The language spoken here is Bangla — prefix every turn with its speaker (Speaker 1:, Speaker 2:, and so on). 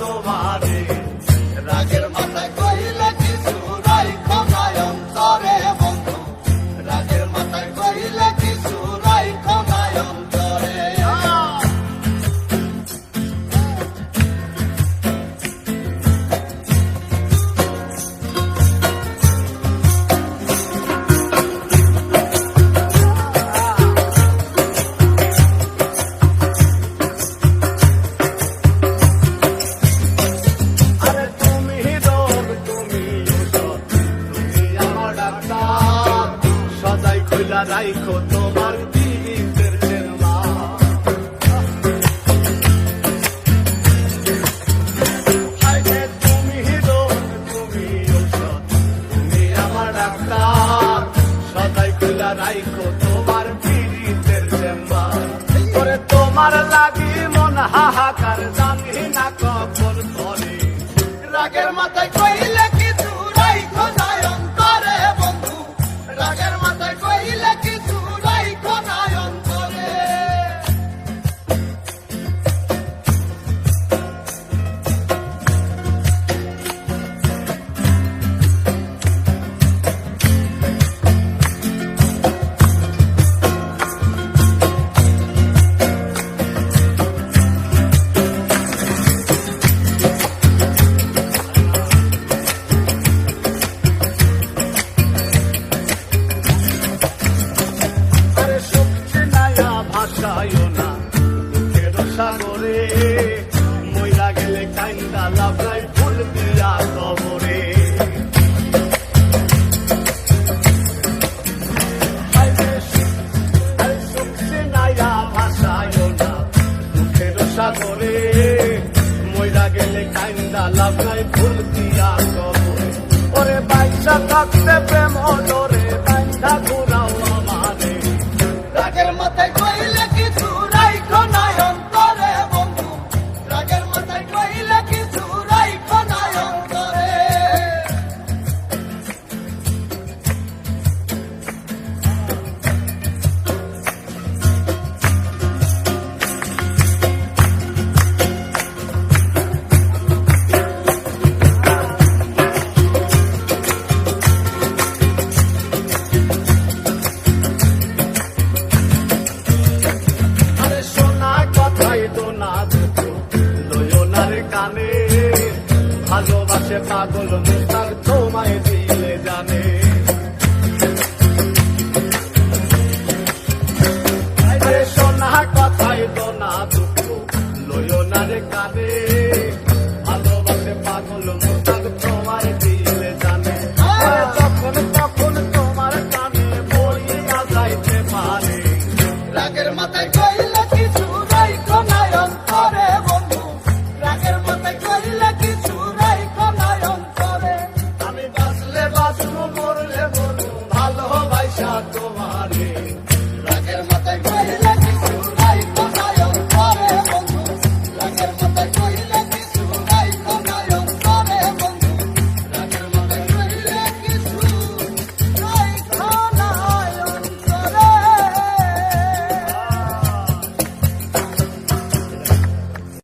Speaker 1: তোমারে রাইখো তোমার চেনা তুমি রোগ তুমি ঔষধ, তুমি আমার ডাক্তার। সদাই খুলা রাইখো তোমার পীড়িতের চেম্বার। করে তোমার লাগি মন হাহাকার না কখন করে রাগের মাথায় ভাষায় না। দুঃখের সাগরে মইরা গেলে কাইন্দা লাভলাই ফুল দিয়া কবরে। থাকতে প্রেম ডরে বাইসা ঘুরা ভালোবাসে পাগল মুস্তাক তোমায় bus.